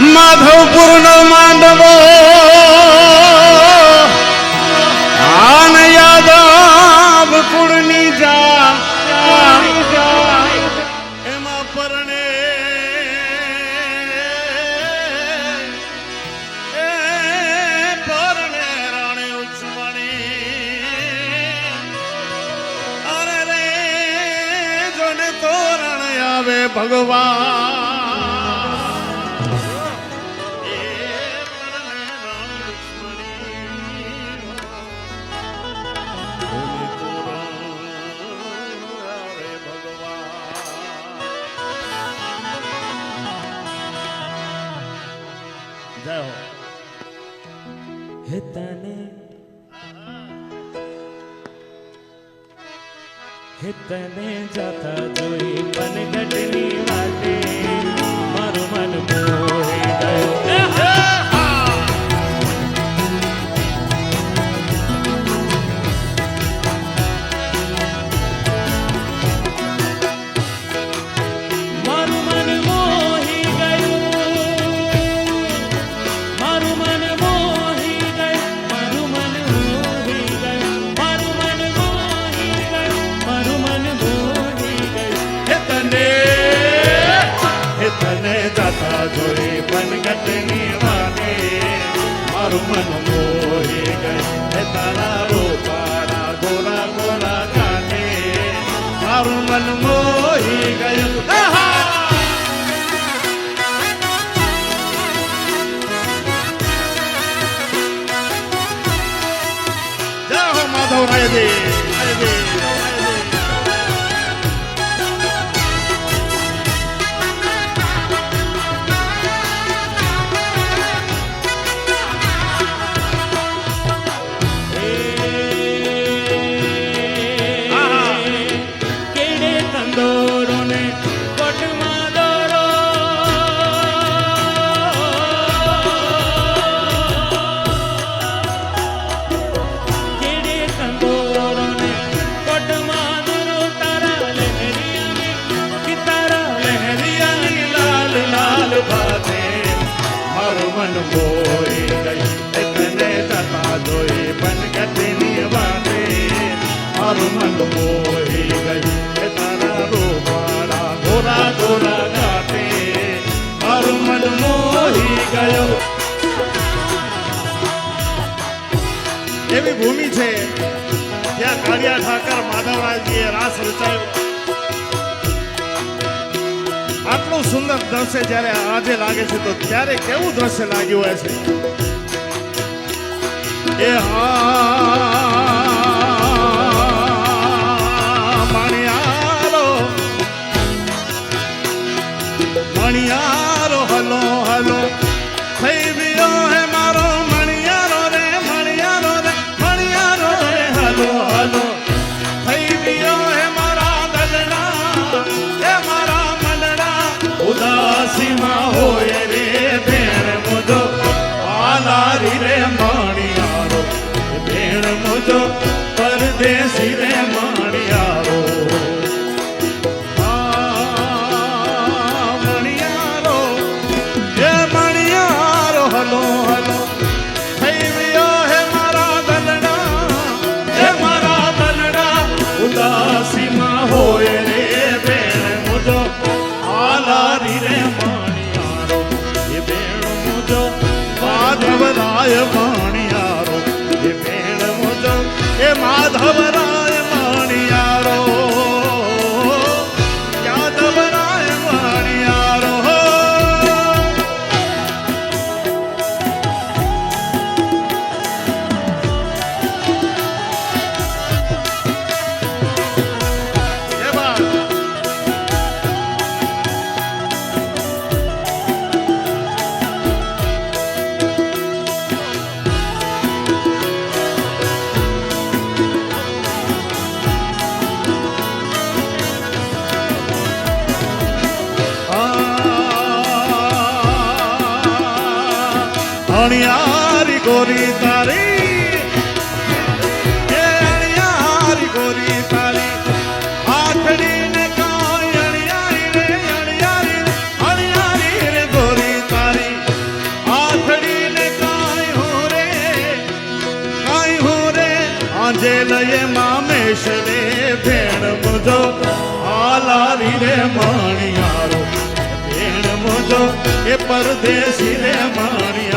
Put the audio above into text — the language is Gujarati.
માધવપુર નો માંડવો. આન યાદવ કુળની જા એમાં પરણે ભગવાન. હો હે તને. હે તને જાતા જોઈ પનગટની વાટે તારા રૂપાળા ગોરા ગયું માધવ રાયજી રાયજી, ભાતે મારું મન કોઈ ગઈ એ તને જતા જોઈ પનગટની વાતે. મારું મન કોઈ ગઈ તારા રૂપાળા ગોરા ગોરા ગાતે. મારું મન મોહી ગયો. એવી ભૂમિ છે ત્યાં કાળિયા ઠાકર માધવરાજજીએ રાસ રચાયો આટલું સુંદર દ્રશ્ય જ્યારે આજે લાગે છે, તો ત્યારે કેવું દ્રશ્ય લાગ્યું હોય છે? એ હા ભેણ એ અણિયારી ગોરી તારી. એ અણિયારી ગોરી તારી. આથડી ને કાય અણિયારી રે અણિયારી અણિયારી રે ગોરી તારી. આથડી ને કાય હો રે કાય હો રે. આજે લયે મામેશ રે, ભેણ મુજો. આલારી રે માણિયારો પરદેશી રે માણિયા